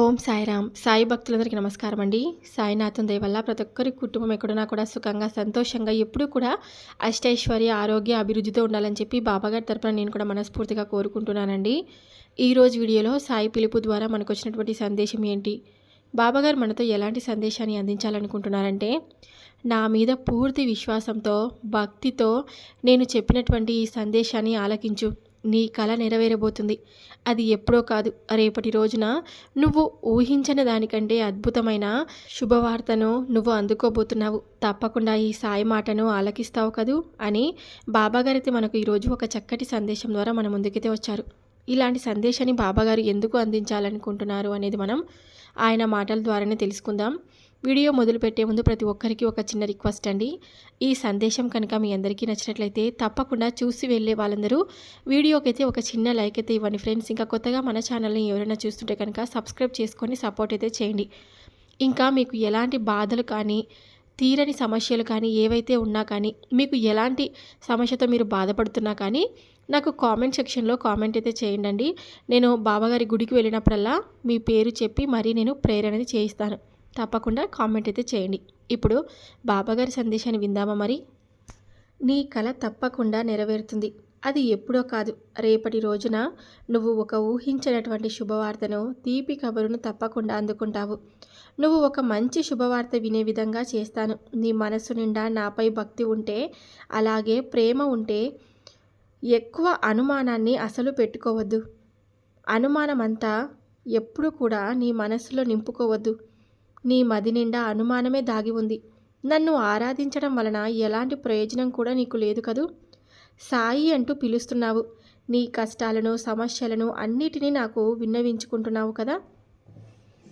ఓం సాయిరామ్ సాయి భక్తులందరికీ నమస్కారం అండి. సాయినాథం దయ వల్ల ప్రతి ఒక్కరి కుటుంబం ఎక్కడున్నా కూడా సుఖంగా సంతోషంగా ఎప్పుడూ కూడా అష్టైశ్వర్య ఆరోగ్య అభివృద్ధితో ఉండాలని చెప్పి బాబాగారి తరపున నేను కూడా మనస్ఫూర్తిగా కోరుకుంటున్నానండి. ఈరోజు వీడియోలో సాయి పిలుపు ద్వారా మనకు వచ్చినటువంటి సందేశం ఏంటి? బాబాగారు మనతో ఎలాంటి సందేశాన్ని అందించాలనుకుంటున్నారంటే నా మీద పూర్తి విశ్వాసంతో భక్తితో నేను చెప్పినటువంటి ఈ సందేశాన్ని ఆలకించు. నీ కళ నెరవేరబోతుంది. అది ఎప్పుడో కాదు. రేపటి రోజున నువ్వు ఊహించని దానికంటే అద్భుతమైన శుభవార్తను నువ్వు అందుకోబోతున్నావు. తప్పకుండా ఈ సాయి మాటను ఆలకిస్తావు కదూ అని బాబాగారైతే మనకు ఈరోజు ఒక చక్కటి సందేశం ద్వారా మన ముందుకైతే వచ్చారు. ఇలాంటి సందేశాన్ని బాబాగారు ఎందుకు అందించాలనుకుంటున్నారు అనేది మనం ఆయన మాటల ద్వారానే తెలుసుకుందాం. వీడియో మొదలుపెట్టే ముందు ప్రతి ఒక్కరికి ఒక చిన్న రిక్వెస్ట్ అండి. ఈ సందేశం కనుక మీ అందరికీ నచ్చినట్లయితే తప్పకుండా చూసి వెళ్ళే వాళ్ళందరూ వీడియోకి అయితే ఒక చిన్న లైక్ అయితే ఇవ్వండి ఫ్రెండ్స్. ఇంకా కొత్తగా మన ఛానల్ని ఎవరైనా చూస్తుంటే కనుక సబ్స్క్రైబ్ చేసుకొని సపోర్ట్ అయితే చేయండి. ఇంకా మీకు ఎలాంటి బాధలు కానీ తీరని సమస్యలు కానీ ఏవైతే ఉన్నా కానీ మీకు ఎలాంటి సమస్యతో మీరు బాధపడుతున్నా కానీ నాకు కామెంట్ సెక్షన్లో కామెంట్ అయితే చేయండి నేను బాబాగారి గుడికి వెళ్ళినప్పుడల్లా మీ పేరు చెప్పి మరీ నేను ప్రేరణ అనేది చేయిస్తాను. తప్పకుండా కామెంట్ అయితే చేయండి. ఇప్పుడు బాబాగారి సందేశాన్ని విందామా మరి? నీ కళ తప్పకుండా నెరవేరుతుంది. అది ఎప్పుడో కాదు. రేపటి రోజున నువ్వు ఒక ఊహించినటువంటి శుభవార్తను తీపి కబురును తప్పకుండా అందుకుంటావు. నువ్వు ఒక మంచి శుభవార్త వినే విధంగా చేస్తాను. నీ మనసు నిండా నాపై భక్తి ఉంటే అలాగే ప్రేమ ఉంటే ఎక్కువ అనుమానాన్ని అసలు పెట్టుకోవద్దు. అనుమానమంతా ఎప్పుడు కూడా నీ మనసులో నింపుకోవద్దు. నీ మది నిండా అనుమానమే దాగి ఉంది. నన్ను ఆరాధించడం వలన ఎలాంటి ప్రయోజనం కూడా నీకు లేదు కదూ? సాయి అంటూ పిలుస్తున్నావు. నీ కష్టాలను సమస్యలను అన్నిటినీ నాకు విన్నవించుకుంటున్నావు కదా?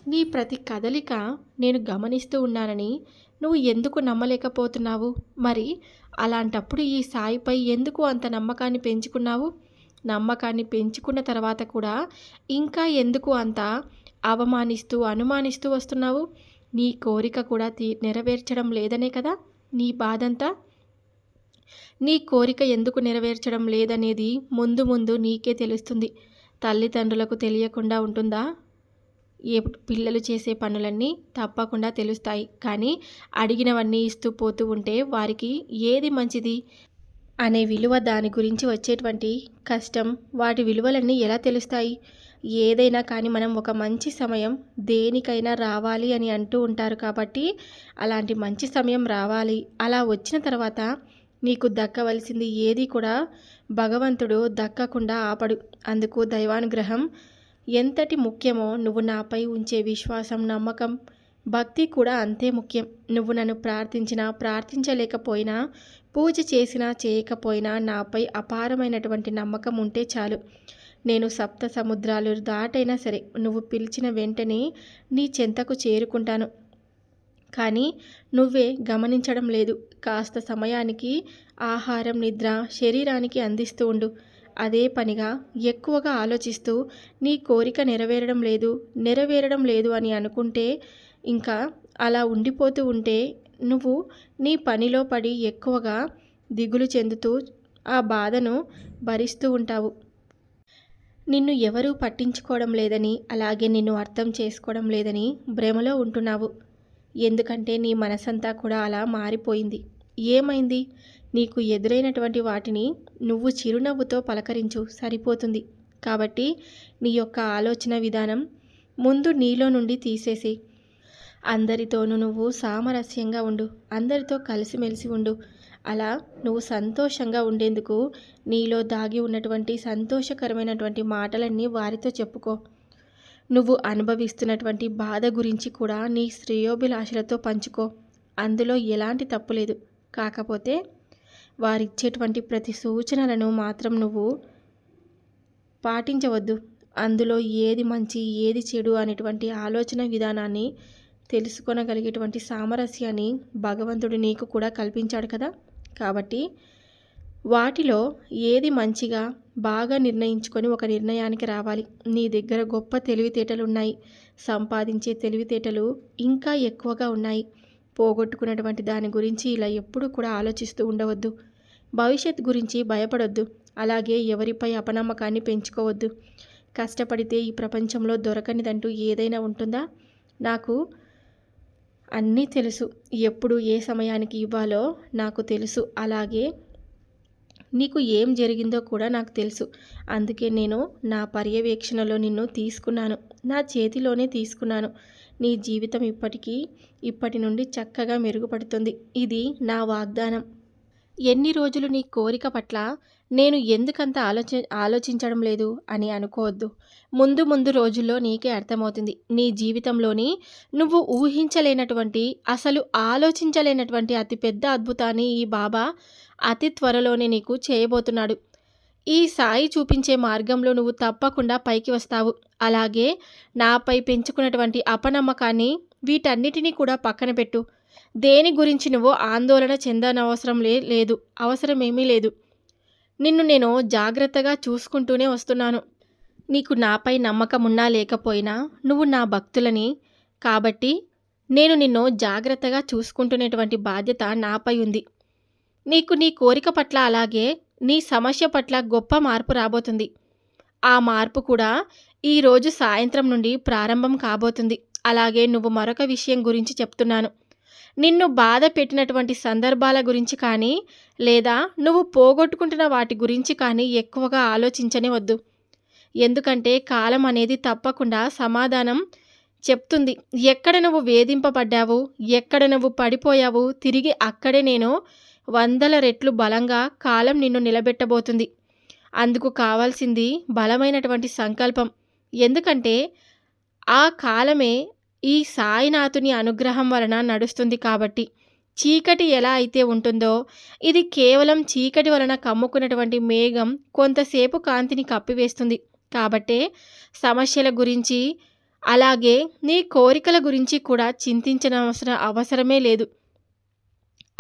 నీ ప్రతి కదలిక నేను గమనిస్తూ ఉన్నానని నువ్వు ఎందుకు నమ్మలేకపోతున్నావు? మరి అలాంటప్పుడు ఈ సాయిపై ఎందుకు అంత నమ్మకాన్ని పెంచుకున్నావు? నమ్మకాన్ని పెంచుకున్న తర్వాత కూడా ఇంకా ఎందుకు అంత అవమానిస్తూ అనుమానిస్తూ వస్తున్నావు. నీ కోరిక కూడా తీ నెరవేర్చడం లేదనే కదా? నీ బాధంతా? నీ కోరిక ఎందుకు నెరవేర్చడం లేదనేది ముందు ముందు నీకే తెలుస్తుంది. తల్లిదండ్రులకు తెలియకుండా ఉంటుందా? ఏ పిల్లలు చేసే పనులన్నీ తప్పకుండా తెలుస్తాయి. కానీ అడిగినవన్నీ ఇస్తూ పోతూ ఉంటే వారికి ఏది మంచిది? అనే విలువ దాని గురించి వచ్చేటువంటి కష్టం వాటి విలువలన్నీ ఎలా తెలుస్తాయి? ఏదైనా కానీ మనం ఒక మంచి సమయం దేనికైనా రావాలి అని అంటూ ఉంటారు కాబట్టి అలాంటి మంచి సమయం రావాలి. అలా వచ్చిన తర్వాత నీకు దక్కవలసింది ఏది కూడా భగవంతుడు దక్కకుండా ఆపడు. అందుకు దైవానుగ్రహం ఎంతటి ముఖ్యమో నువ్వు నాపై ఉంచే విశ్వాసం నమ్మకం భక్తి కూడా అంతే ముఖ్యం. నువ్వు నన్ను ప్రార్థించినా ప్రార్థించలేకపోయినా పూజ చేసినా చేయకపోయినా నాపై అపారమైనటువంటి నమ్మకం ఉంటే చాలు. నేను సప్త సముద్రాలు దాటైనా సరే నువ్వు పిలిచిన వెంటనే నీ చెంతకు చేరుకుంటాను. కానీ నువ్వే గమనించడం లేదు. కాస్త సమయానికి ఆహారం నిద్ర శరీరానికి అందిస్తూ ఉండు. అదే పనిగా ఎక్కువగా ఆలోచిస్తూ నీ కోరిక నెరవేరడం లేదు నెరవేరడం లేదు అని అనుకుంటే ఇంకా అలా ఉండిపోతూ ఉంటే నువ్వు నీ పనిలో పడి ఎక్కువగా దిగులు చెందుతూ ఆ బాధను భరిస్తూ ఉంటావు. నిన్ను ఎవరూ పట్టించుకోవడం లేదని అలాగే నిన్ను అర్థం చేసుకోవడం లేదని భ్రమలో ఉంటున్నావు. ఎందుకంటే నీ మనసంతా కూడా అలా మారిపోయింది. ఏమైంది? నీకు ఎదురైనటువంటి వాటిని నువ్వు చిరునవ్వుతో పలకరించు సరిపోతుంది. కాబట్టి నీ యొక్క ఆలోచన విధానం ముందు నీలో నుండి తీసేసి అందరితోనూ నువ్వు సామరస్యంగా ఉండు అందరితో కలిసిమెలిసి ఉండు. అలా నువ్వు సంతోషంగా ఉండేందుకు నీలో దాగి ఉన్నటువంటి సంతోషకరమైనటువంటి మాటలన్నీ వారితో చెప్పుకో. నువ్వు అనుభవిస్తున్నటువంటి బాధ గురించి కూడా నీ శ్రేయోభిలాషలతో పంచుకో. అందులో ఎలాంటి తప్పు లేదు. కాకపోతే వారిచ్చేటువంటి ప్రతి సూచనలను మాత్రం నువ్వు పాటించవద్దు. అందులో ఏది మంచి ఏది చెడు అనేటువంటి ఆలోచన విధానాన్ని తెలుసుకొనగలిగేటువంటి సామరస్యాన్ని భగవంతుడు నీకు కూడా కల్పించాడు కదా? కాబట్టి వాటిలో ఏది మంచిగా బాగా నిర్ణయించుకొని ఒక నిర్ణయానికి రావాలి? నీ దగ్గర గొప్ప తెలివితేటలు ఉన్నాయి. సంపాదించే తెలివితేటలు ఇంకా ఎక్కువగా ఉన్నాయి. పోగొట్టుకున్నటువంటి దాని గురించి ఇలా ఎప్పుడు కూడా ఆలోచిస్తూ ఉండవద్దు. భవిష్యత్ గురించి భయపడొద్దు. అలాగే ఎవరిపై అపనమ్మకాన్ని పెంచుకోవద్దు. కష్టపడితే ఈ ప్రపంచంలో దొరకనిదంటూ ఏదైనా ఉంటుందా? నాకు అన్నీ తెలుసు. ఎప్పుడు ఏ సమయానికి ఇవ్వాలో నాకు తెలుసు. అలాగే నీకు ఏం జరిగిందో కూడా నాకు తెలుసు. అందుకే నేను నా పర్యవేక్షణలో నిన్ను తీసుకున్నాను. నా చేతిలోనే తీసుకున్నాను. నీ జీవితం ఇప్పటికీ ఇప్పటి నుండి చక్కగా మెరుగుపడుతుంది. ఇది నా వాగ్దానం. ఎన్ని రోజులు నీ కోరిక పట్ల నేను ఎందుకంత ఆలోచి ఆలోచించడం లేదు అని అనుకోవద్దు. ముందు ముందు రోజుల్లో నీకే అర్థమవుతుంది. నీ జీవితంలోని నువ్వు ఊహించలేనటువంటి అసలు ఆలోచించలేనటువంటి అతిపెద్ద అద్భుతాన్ని ఈ బాబా అతి త్వరలోనే నీకు చేయబోతున్నాడు. ఈ సాయి చూపించే మార్గంలో నువ్వు తప్పకుండా పైకి వస్తావు. అలాగే నాపై పెంచుకున్నటువంటి అపనమ్మకాన్ని వీటన్నిటినీ కూడా పక్కన పెట్టు. దేని గురించి నువ్వు ఆందోళన చెందనవసరం లే లేదు. అవసరమేమీ లేదు. నిన్ను నేను జాగ్రత్తగా చూసుకుంటూనే వస్తున్నాను. నీకు నాపై నమ్మకం ఉన్నా లేకపోయినా నువ్వు నా భక్తులని కాబట్టి నేను నిన్ను జాగ్రత్తగా చూసుకుంటునేటువంటి బాధ్యత నాపై ఉంది. నీకు నీ కోరిక పట్ల అలాగే నీ సమస్య పట్ల గొప్ప మార్పు రాబోతుంది. ఆ మార్పు కూడా ఈరోజు సాయంత్రం నుండి ప్రారంభం కాబోతుంది. అలాగే నువ్వు మరొక విషయం గురించి చెప్తున్నాను. నిన్ను బాధ పెట్టినటువంటి సందర్భాల గురించి కానీ లేదా నువ్వు పోగొట్టుకుంటున్న వాటి గురించి కానీ ఎక్కువగా ఆలోచించనే వద్దు ఎందుకంటే కాలం అనేది తప్పకుండా సమాధానం చెప్తుంది. ఎక్కడ నువ్వు వేధింపబడ్డావు ఎక్కడ నువ్వు పడిపోయావు తిరిగి అక్కడే నేను వందల రెట్లు బలంగా కాలం నిన్ను నిలబెట్టబోతుంది. అందుకు కావాల్సింది బలమైనటువంటి సంకల్పం. ఎందుకంటే ఆ కాలమే ఈ సాయినాథుని అనుగ్రహం వలన నడుస్తుంది కాబట్టి చీకటి ఎలా అయితే ఉంటుందో ఇది కేవలం చీకటి వలన కమ్ముకున్నటువంటి మేఘం కొంతసేపు కాంతిని కప్పివేస్తుంది. కాబట్టే సమస్యల గురించి అలాగే నీ కోరికల గురించి కూడా చింతించనవసరం అవసరమే లేదు.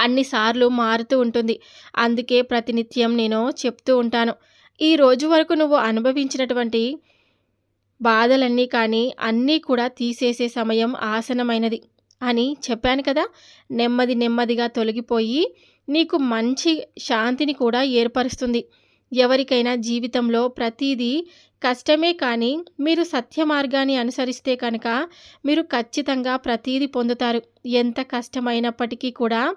అన్నిసార్లు మారుతూ ఉంటుంది. అందుకే ప్రతినిత్యం నేను చెప్తూ ఉంటాను. ఈ రోజు వరకు నువ్వు అనుభవించినటువంటి బాధలన్నీ కానీ అన్నీ కూడా తీసేసే సమయం ఆసనమైనది అని చెప్పాను కదా. నెమ్మది నెమ్మదిగా తొలగిపోయి నీకు మంచి శాంతిని కూడా ఏర్పరుస్తుంది. ఎవరికైనా జీవితంలో ప్రతిదీ కష్టమే కానీ మీరు సత్య మార్గాన్ని అనుసరిస్తే కనుక మీరు ఖచ్చితంగా ప్రతీది పొందుతారు. ఎంత కష్టమైనప్పటికీ కూడా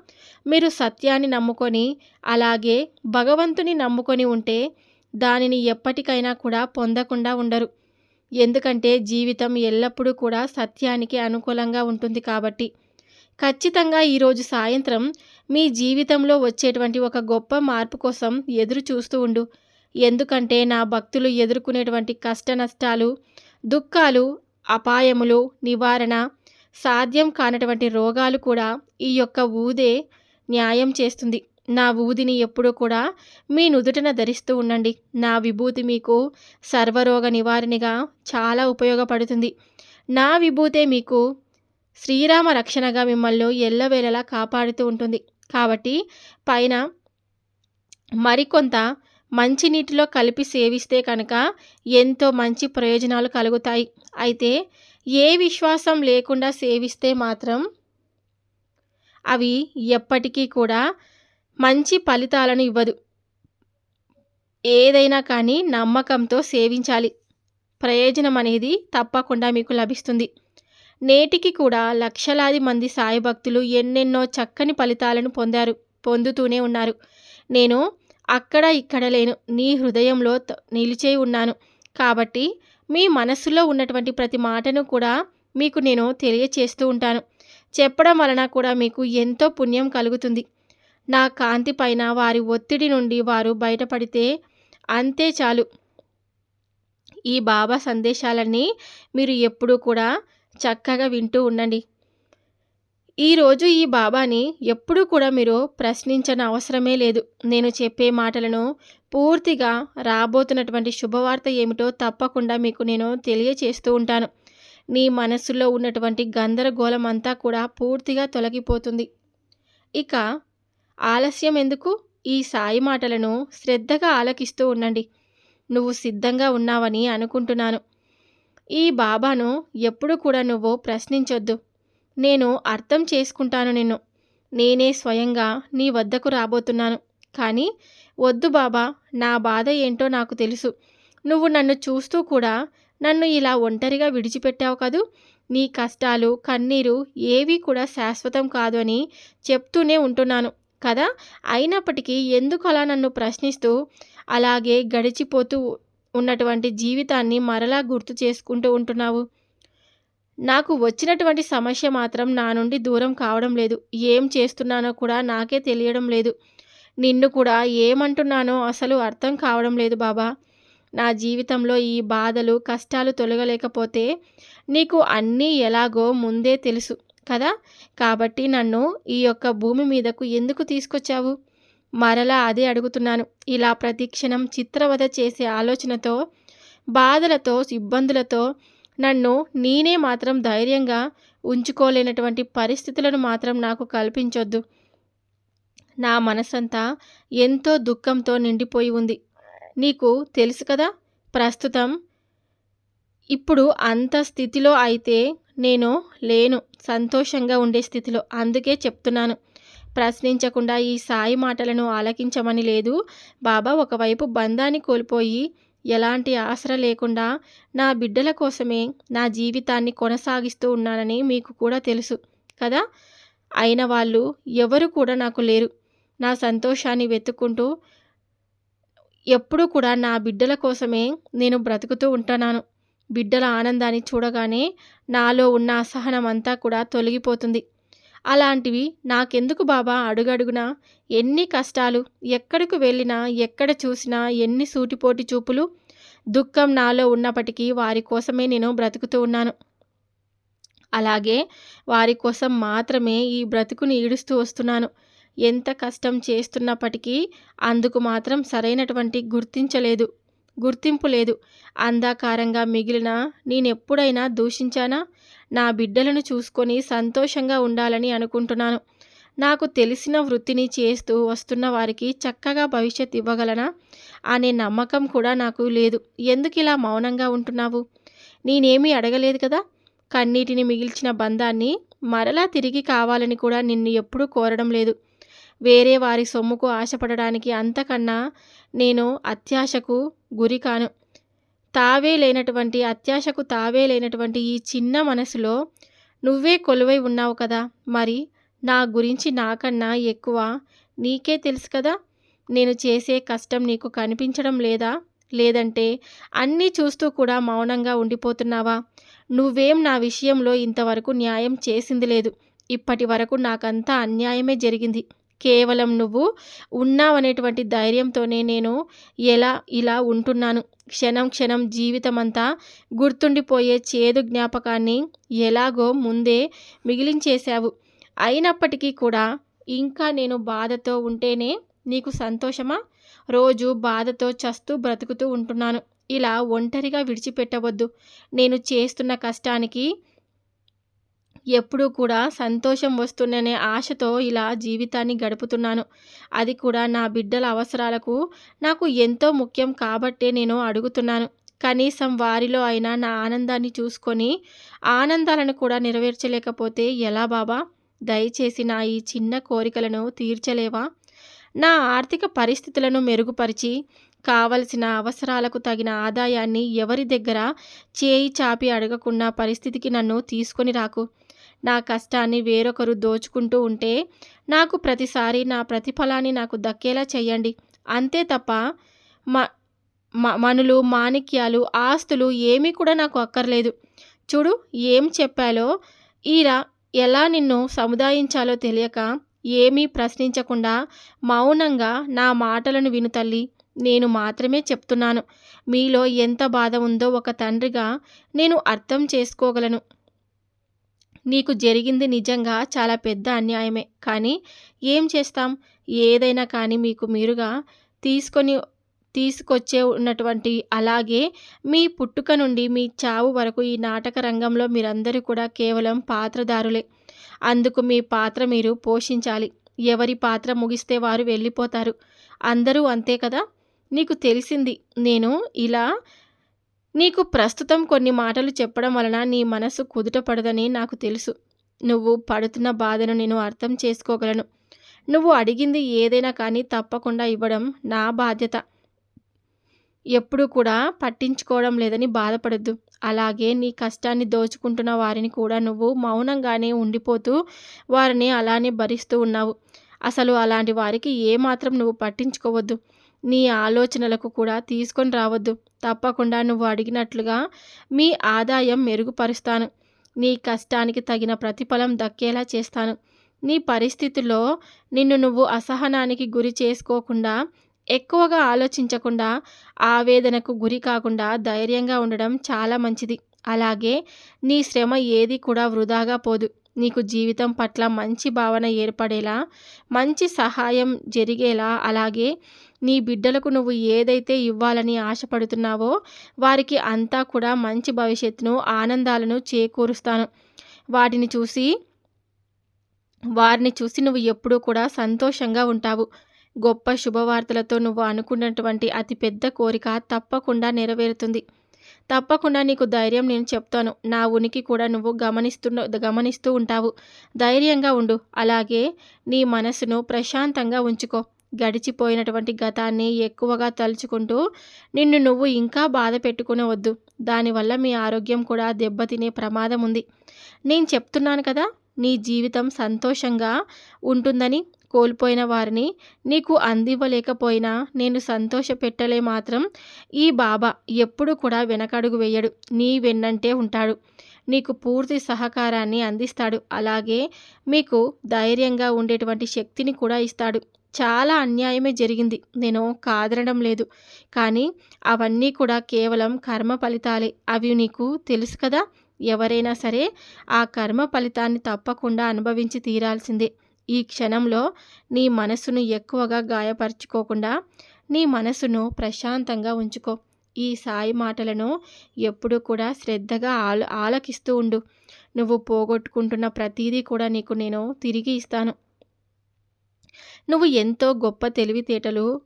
మీరు సత్యాన్ని నమ్ముకొని అలాగే భగవంతుని నమ్ముకొని ఉంటే దానిని ఎప్పటికైనా కూడా పొందకుండా ఉండరు. ఎందుకంటే జీవితం ఎల్లప్పుడూ కూడా సత్యానికి అనుకూలంగా ఉంటుంది కాబట్టి. ఖచ్చితంగా ఈరోజు సాయంత్రం మీ జీవితంలో వచ్చేటువంటి ఒక గొప్ప మార్పు కోసం ఎదురు చూస్తూ ఉండు. ఎందుకంటే నా భక్తులు ఎదుర్కొనేటువంటి కష్ట నష్టాలు దుఃఖాలు అపాయములు నివారణ సాధ్యం కానటువంటి రోగాలు కూడా ఈ యొక్క ఊదే న్యాయం చేస్తుంది. నా ఊదిని ఎప్పుడూ కూడా మీ నుదుటన ధరిస్తూ ఉండండి. నా విభూతి మీకు సర్వరోగ నివారణగా చాలా ఉపయోగపడుతుంది. నా విభూతే మీకు శ్రీరామ రక్షణగా మిమ్మల్ని ఎల్లవేళలా కాపాడుతూ ఉంటుంది. కాబట్టి పైన మరికొంత మంచి నీటిలో కలిపి సేవిస్తే కనుక ఎంతో మంచి ప్రయోజనాలు కలుగుతాయి. అయితే ఏ విశ్వాసం లేకుండా సేవిస్తే మాత్రం అవి ఎప్పటికీ కూడా మంచి ఫలితాలను ఇవ్వదు. ఏదైనా కానీ నమ్మకంతో సేవించాలి. ప్రయోజనం అనేది తప్పకుండా మీకు లభిస్తుంది. నేటికి కూడా లక్షలాది మంది సాయి భక్తులు ఎన్నెన్నో చక్కని ఫలితాలను పొందారు పొందుతూనే ఉన్నారు. నేను అక్కడ ఇక్కడ లేను నీ హృదయంలో నిలిచే ఉన్నాను. కాబట్టి మీ మనస్సులో ఉన్నటువంటి ప్రతి మాటను కూడా మీకు నేను తెలియచేస్తూ ఉంటాను. చెప్పడం వలన కూడా మీకు ఎంతో పుణ్యం కలుగుతుంది. నా కాంతి పైన వారి ఒత్తిడి నుండి వారు బయటపడితే అంతే చాలు. ఈ బాబా సందేశాలన్నీ మీరు ఎప్పుడూ కూడా చక్కగా వింటూ ఉండండి. ఈరోజు ఈ బాబాని ఎప్పుడూ కూడా మీరు ప్రశ్నించని అవసరమే లేదు. నేను చెప్పే మాటలను పూర్తిగా రాబోతున్నటువంటి శుభవార్త ఏమిటో తప్పకుండా మీకు నేను తెలియచేస్తూ ఉంటాను. నీ మనసులో ఉన్నటువంటి గందరగోళం అంతా కూడా పూర్తిగా తొలగిపోతుంది. ఇక ఆలస్యం ఎందుకు? ఈ సాయి మాటలను శ్రద్ధగా ఆలకిస్తూ ఉండండి. నువ్వు సిద్ధంగా ఉన్నావని అనుకుంటున్నాను. ఈ బాబాను ఎప్పుడు కూడా నువ్వు ప్రశ్నించొద్దు. నేను అర్థం చేసుకుంటాను నిన్ను. నేనే స్వయంగా నీ వద్దకు రాబోతున్నాను. కానీ వద్దు బాబా నా బాధ ఏంటో నాకు తెలుసు. నువ్వు నన్ను చూస్తూ కూడా నన్ను ఇలా ఒంటరిగా విడిచిపెట్టావు కదూ? నీ కష్టాలు కన్నీరు ఏవీ కూడా శాశ్వతం కాదు అని చెప్తూనే ఉంటున్నాను. కదా? అయినప్పటికీ ఎందుకు అలా నన్ను ప్రశ్నిస్తూ అలాగే గడిచిపోతూ ఉన్నటువంటి జీవితాన్ని మరలా గుర్తు చేసుకుంటూ ఉంటున్నావు? నాకు వచ్చినటువంటి సమస్య మాత్రం నా నుండి దూరం కావడం లేదు. ఏం చేస్తున్నానో కూడా నాకే తెలియడం లేదు. నిన్ను కూడా ఏమంటున్నానో అసలు అర్థం కావడం లేదు బాబా. నా జీవితంలో ఈ బాధలు కష్టాలు తొలగలేకపోతే నీకు అన్నీ ఎలాగో ముందే తెలుసు. కదా? కాబట్టి నన్ను ఈ యొక్క భూమి మీదకు ఎందుకు తీసుకొచ్చావు? మరలా అదే అడుగుతున్నాను. ఇలా ప్రతిక్షణం చిత్రవధ చేసే ఆలోచనతో బాధలతో ఇబ్బందులతో నన్ను నేనే మాత్రం ధైర్యంగా ఉంచుకోలేనటువంటి పరిస్థితులను మాత్రం నాకు కల్పించొద్దు. నా మనసంతా ఎంతో దుఃఖంతో నిండిపోయి ఉంది. నీకు తెలుసు కదా? ప్రస్తుతం ఇప్పుడు అంత స్థితిలో అయితే నేను లేను సంతోషంగా ఉండే స్థితిలో అందుకే చెప్తున్నాను. ప్రశ్నించకుండా ఈ సాయి మాటలను ఆలకించమని లేదు. బాబా ఒకవైపు బంధాన్ని కోల్పోయి ఎలాంటి ఆసర లేకుండా నా బిడ్డల కోసమే నా జీవితాన్ని కొనసాగిస్తూ ఉన్నానని మీకు కూడా తెలుసు కదా? అయిన వాళ్ళు ఎవరు కూడా నాకు లేరు. నా సంతోషాన్ని వెతుక్కుంటూ ఎప్పుడూ కూడా నా బిడ్డల కోసమే నేను బ్రతుకుతూ ఉంటున్నాను. బిడ్డల ఆనందాన్ని చూడగానే నాలో ఉన్న అసహనం అంతా కూడా తొలగిపోతుంది. అలాంటివి నాకెందుకు బాబా అడుగడుగునా? ఎన్ని కష్టాలు ఎక్కడికి వెళ్ళినా ఎక్కడ చూసినా ఎన్ని సూటిపోటి చూపులు దుఃఖం నాలో ఉన్నప్పటికీ వారి కోసమే నేను బ్రతుకుతూ ఉన్నాను. అలాగే వారి కోసం మాత్రమే ఈ బ్రతుకుని ఈడుస్తూ వస్తున్నాను. ఎంత కష్టం చేస్తున్నప్పటికీ అందుకు మాత్రం సరైనటువంటి గుర్తించలేదు. గుర్తింపు లేదు. అంధాకారంగా మిగిలిన నేనెప్పుడైనా దూషించానా? నా బిడ్డలను చూసుకొని సంతోషంగా ఉండాలని అనుకుంటున్నాను. నాకు తెలిసిన వృత్తిని చేస్తూ వస్తున్న వారికి చక్కగా భవిష్యత్ ఇవ్వగలనా? అనే నమ్మకం కూడా నాకు లేదు. ఎందుకు ఇలా మౌనంగా ఉంటున్నావు? నేనేమీ అడగలేదు కదా? కన్నీటిని మిగిల్చిన బంధాన్ని మరలా తిరిగి కావాలని కూడా నిన్ను ఎప్పుడూ కోరడం లేదు. వేరే వారి సొమ్ముకు ఆశపడడానికి అంతకన్నా నేను అత్యాశకు గురికాను తావే లేనటువంటి అత్యాశకు తావే లేనటువంటి ఈ చిన్న మనసులో నువ్వే కొలువై ఉన్నావు కదా. మరి నా గురించి నాకన్నా ఎక్కువ నీకే తెలుసు కదా. నేను చేసే కష్టం నీకు కనిపించడం లేదా? లేదంటే అన్నీ చూస్తూ కూడా మౌనంగా ఉండిపోతున్నావా? నువ్వేం నా విషయంలో ఇంతవరకు న్యాయం చేసింది లేదు. ఇప్పటి వరకు నాకంతా అన్యాయమే జరిగింది. కేవలం నువ్వు ఉన్నావనేటువంటి ధైర్యంతోనే నేను ఎలా ఇలా ఉంటున్నాను. క్షణం క్షణం జీవితమంతా గుర్తుండిపోయే చేదు జ్ఞాపకాన్ని ఎలాగో ముందే మిగిలించేశావు. అయినప్పటికీ కూడా ఇంకా నేను బాధతో ఉంటేనే నీకు సంతోషమా? రోజు బాధతో చస్తూ బ్రతుకుతూ ఉంటున్నాను. ఇలా ఒంటరిగా విడిచిపెట్టవద్దు. నేను చేస్తున్న కష్టానికి ఎప్పుడూ కూడా సంతోషం వస్తుందనే ఆశతో ఇలా జీవితాన్ని గడుపుతున్నాను. అది కూడా నా బిడ్డల అవసరాలకు నాకు ఎంతో ముఖ్యం కాబట్టే నేను అడుగుతున్నాను. కనీసం వారిలో అయినా నా ఆనందాన్ని చూసుకొని ఆనందాలను కూడా నెరవేర్చలేకపోతే ఎలా బాబా? దయచేసి నా ఈ చిన్న కోరికలను తీర్చలేవా? నా ఆర్థిక పరిస్థితులను మెరుగుపరిచి కావలసిన అవసరాలకు తగిన ఆదాయాన్ని ఎవరి దగ్గర చేయి చాపి అడగకుండా పరిస్థితికి నన్ను తీసుకొని రాకు. నా కష్టాన్ని వేరొకరు దోచుకుంటూ ఉంటే నాకు ప్రతిసారి నా ప్రతిఫలాన్ని నాకు దక్కేలా చేయండి అంతే తప్ప మనులు మాణిక్యాలు ఆస్తులు ఏమీ కూడా నాకు అక్కర్లేదు. చూడు ఏం చెప్పాలో ఈరా ఎలా నిన్ను సముదాయించాలో తెలియక ఏమీ ప్రశ్నించకుండా మౌనంగా నా మాటలను విను తల్లి. నేను మాత్రమే చెప్తున్నాను. మీలో ఎంత బాధ ఉందో ఒక తండ్రిగా నేను అర్థం చేసుకోగలను. నీకు జరిగింది నిజంగా చాలా పెద్ద అన్యాయమే. కానీ ఏం చేస్తాం? ఏదైనా కానీ మీకు మీరుగా తీసుకొని తీసుకొచ్చే ఉన్నటువంటి అలాగే మీ పుట్టుక నుండి మీ చావు వరకు ఈ నాటక రంగంలో మీరందరూ కూడా కేవలం పాత్రదారులే అందుకు మీ పాత్ర మీరు పోషించాలి. ఎవరి పాత్ర ముగిస్తే వారు వెళ్ళిపోతారు. అందరూ అంతే కదా? నీకు తెలిసింది. నేను ఇలా నీకు ప్రస్తుతం కొన్ని మాటలు చెప్పడం వలన నీ మనసు కుదుట పడదని నాకు తెలుసు. నువ్వు పడుతున్న బాధను నేను అర్థం చేసుకోగలను. నువ్వు అడిగింది ఏదైనా కానీ తప్పకుండా ఇవ్వడం నా బాధ్యత. ఎప్పుడు కూడా పట్టించుకోవడం లేదని బాధపడద్దు. అలాగే నీ కష్టాన్ని దోచుకుంటున్న వారిని కూడా నువ్వు మౌనంగానే ఉండిపోతూ వారిని అలానే భరిస్తూ ఉన్నావు. అసలు అలాంటి వారికి ఏమాత్రం నువ్వు పట్టించుకోవద్దు. నీ ఆలోచనలకు కూడా తీసుకొని రావద్దు. తప్పకుండా నువ్వు అడిగినట్లుగా మీ ఆదాయం మెరుగుపరుస్తాను. నీ కష్టానికి తగిన ప్రతిఫలం దక్కేలా చేస్తాను. నీ పరిస్థితుల్లో నిన్ను నువ్వు అసహనానికి గురి చేసుకోకుండా ఎక్కువగా ఆలోచించకుండా ఆవేదనకు గురి కాకుండా ధైర్యంగా ఉండడం చాలా మంచిది. అలాగే నీ శ్రమ ఏది కూడా వృధాగా పోదు. నీకు జీవితం పట్ల మంచి భావన ఏర్పడేలా మంచి సహాయం జరిగేలా అలాగే నీ బిడ్డలకు నువ్వు ఏదైతే ఇవ్వాలని ఆశపడుతున్నావో వారికి అంతా కూడా మంచి భవిష్యత్తును ఆనందాలను చేకూరుస్తాను. వాటిని చూసి వారిని చూసి నువ్వు ఎప్పుడూ కూడా సంతోషంగా ఉంటావు. గొప్ప శుభవార్తలతో నువ్వు అనుకున్నటువంటి అతి పెద్ద కోరిక తప్పకుండా నెరవేరుతుంది. తప్పకుండా నీకు ధైర్యం నేను చెప్తాను. నా ఉనికి కూడా నువ్వు గమనిస్తున్న గమనిస్తూ ఉంటావు. ధైర్యంగా ఉండు. అలాగే నీ మనసును ప్రశాంతంగా ఉంచుకో. గడిచిపోయినటువంటి గతాన్ని ఎక్కువగా తలుచుకుంటూ నిన్ను నువ్వు ఇంకా బాధ పెట్టుకునవద్దు. దానివల్ల మీ ఆరోగ్యం కూడా దెబ్బతినే ప్రమాదం ఉంది. నేను చెప్తున్నాను కదా నీ జీవితం సంతోషంగా ఉంటుందని కోల్పోయిన వారిని నీకు అందివ్వలేకపోయినా నేను సంతోష పెట్టలే మాత్రం ఈ బాబా ఎప్పుడు కూడా వెనకడుగు వేయడు. నీ వెన్నంటే ఉంటాడు. నీకు పూర్తి సహకారాన్ని అందిస్తాడు. అలాగే మీకు ధైర్యంగా ఉండేటువంటి శక్తిని కూడా ఇస్తాడు. చాలా అన్యాయమే జరిగింది. నేను కాదనడం లేదు. కానీ అవన్నీ కూడా కేవలం కర్మ ఫలితాలే. అవి నీకు తెలుసు కదా? ఎవరైనా సరే ఆ కర్మ ఫలితాన్ని తప్పకుండా అనుభవించి తీరాల్సిందే. ఈ క్షణంలో నీ మనసును ఎక్కువగా గాయపరుచుకోకుండా నీ మనసును ప్రశాంతంగా ఉంచుకో. ఈ సాయి మాటలను ఎప్పుడూ కూడా శ్రద్ధగా ఆల ఆలకిస్తూ ఉండు. నువ్వు పోగొట్టుకుంటున్న ప్రతీదీ కూడా నీకు నేను తిరిగి ఇస్తాను. నువ్వు ఎంతో గొప్ప తెలివితేటలు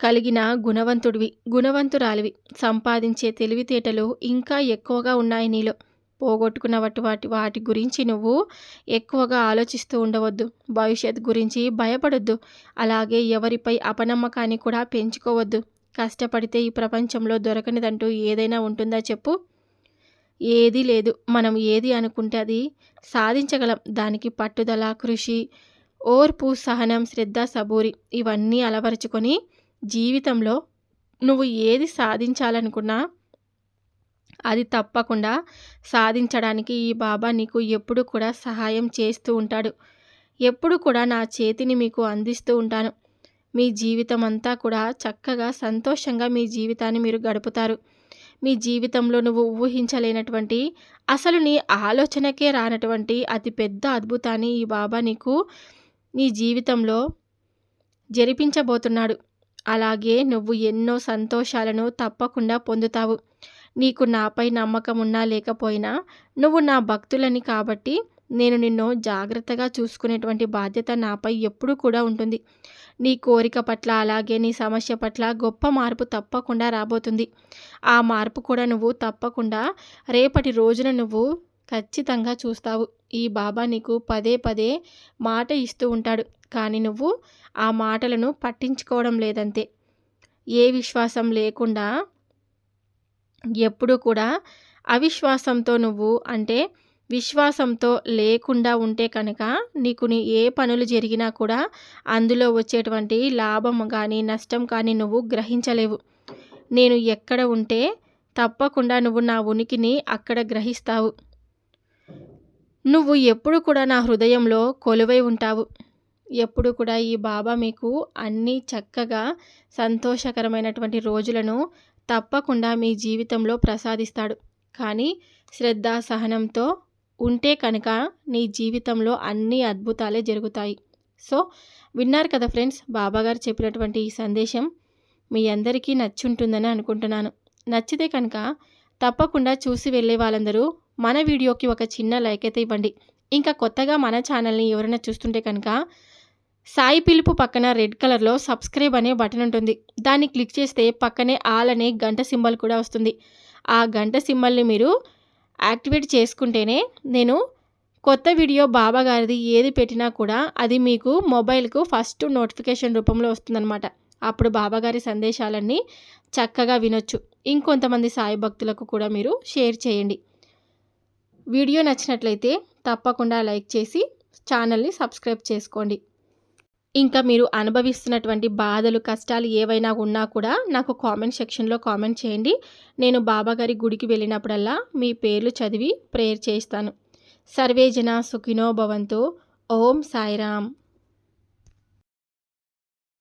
కలిగిన గుణవంతుడివి గుణవంతురాలివి. సంపాదించే తెలివితేటలు ఇంకా ఎక్కువగా ఉన్నాయి నీలో. పోగొట్టుకున్న వాటి వాటి వాటి గురించి నువ్వు ఎక్కువగా ఆలోచిస్తూ ఉండవద్దు. భవిష్యత్ గురించి భయపడొద్దు. అలాగే ఎవరిపై అపనమ్మకాన్ని కూడా పెంచుకోవద్దు. కష్టపడితే ఈ ప్రపంచంలో దొరకనిదంటూ ఏదైనా ఉంటుందా చెప్పు? ఏదీ లేదు. మనం ఏది అనుకుంటే అది సాధించగలం. దానికి పట్టుదల కృషి ఓర్పు సహనం శ్రద్ధ సబూరి ఇవన్నీ అలవరుచుకొని జీవితంలో నువ్వు ఏది సాధించాలనుకున్నా అది తప్పకుండా సాధించడానికి ఈ బాబా నీకు ఎప్పుడు కూడా సహాయం చేస్తూ ఉంటాడు. ఎప్పుడు కూడా నా చేతిని మీకు అందిస్తూ ఉంటాను. మీ జీవితం అంతా కూడా చక్కగా సంతోషంగా మీ జీవితాన్ని మీరు గడుపుతారు. మీ జీవితంలో నువ్వు ఊహించలేనటువంటి అసలు నీ ఆలోచనకే రానటువంటి అతి పెద్ద అద్భుతాన్ని ఈ బాబా నీకు నీ జీవితంలో జరిపించబోతున్నాడు. అలాగే నువ్వు ఎన్నో సంతోషాలను తప్పకుండా పొందుతావు. నీకు నాపై నమ్మకం ఉన్నా లేకపోయినా నువ్వు నా భక్తులని కాబట్టి నేను నిన్ను జాగ్రత్తగా చూసుకునేటువంటి బాధ్యత నాపై ఎప్పుడూ కూడా ఉంటుంది. నీ కోరిక పట్ల అలాగే నీ సమస్య పట్ల గొప్ప మార్పు తప్పకుండా రాబోతుంది. ఆ మార్పు కూడా నువ్వు తప్పకుండా రేపటి రోజున నువ్వు ఖచ్చితంగా చూస్తావు. ఈ బాబా నీకు పదే పదే మాట ఇస్తూ ఉంటాడు. కానీ నువ్వు ఆ మాటలను పట్టించుకోవడం లేదంతే. ఏ విశ్వాసం లేకుండా ఎప్పుడూ కూడా అవిశ్వాసంతో నువ్వు అంటే విశ్వాసంతో లేకుండా ఉంటే కనుక నీకు నీ ఏ పనులు జరిగినా కూడా అందులో వచ్చేటువంటి లాభం కానీ నష్టం కానీ నువ్వు గ్రహించలేవు. నేను ఎక్కడ ఉంటే తప్పకుండా నువ్వు నా ఉనికిని అక్కడ గ్రహిస్తావు. నువ్వు ఎప్పుడు కూడా నా హృదయంలో కొలువై ఉంటావు. ఎప్పుడు కూడా ఈ బాబా మీకు అన్ని చక్కగా సంతోషకరమైనటువంటి రోజులను తప్పకుండా మీ జీవితంలో ప్రసాదిస్తాడు. కానీ శ్రద్ధ సహనంతో ఉంటే కనుక నీ జీవితంలో అన్ని అద్భుతాలే జరుగుతాయి. సో విన్నారు కదా ఫ్రెండ్స్ బాబాగారు చెప్పినటువంటి ఈ సందేశం మీ అందరికీ నచ్చుంటుందని అనుకుంటున్నాను. నచ్చితే కనుక తప్పకుండా చూసి వెళ్ళే వాళ్ళందరూ మన వీడియోకి ఒక చిన్న లైక్ అయితే ఇవ్వండి. ఇంకా కొత్తగా మన ఛానల్ని ఎవరైనా చూస్తుంటే కనుక సాయి పిలుపు పక్కన రెడ్ కలర్లో సబ్స్క్రైబ్ అనే బటన్ ఉంటుంది. దాన్ని క్లిక్ చేస్తే పక్కనే ఆల్ అనే గంట సింబల్ కూడా వస్తుంది. ఆ గంట సింబల్ని మీరు యాక్టివేట్ చేసుకుంటేనే నేను కొత్త వీడియో బాబా గారిది ఏది పెట్టినా కూడా అది మీకు మొబైల్కు ఫస్ట్ నోటిఫికేషన్ రూపంలో వస్తుందన్నమాట. అప్పుడు బాబాగారి సందేశాలన్నీ చక్కగా వినొచ్చు. ఇంకొంతమంది సాయి భక్తులకు కూడా మీరు షేర్ చేయండి. వీడియో నచ్చినట్లయితే తప్పకుండా లైక్ చేసి ఛానల్ని సబ్స్క్రైబ్ చేసుకోండి. ఇంకా మీరు అనుభవిస్తున్నటువంటి బాధలు కష్టాలు ఏవైనా ఉన్నా కూడా నాకు కామెంట్ సెక్షన్లో కామెంట్ చేయండి. నేను బాబాగారి గుడికి వెళ్ళినప్పుడల్లా మీ పేర్లు చదివి ప్రేయర్ చేస్తాను. సర్వేజన సుఖినో భవంతు. ఓం సాయిరామ్.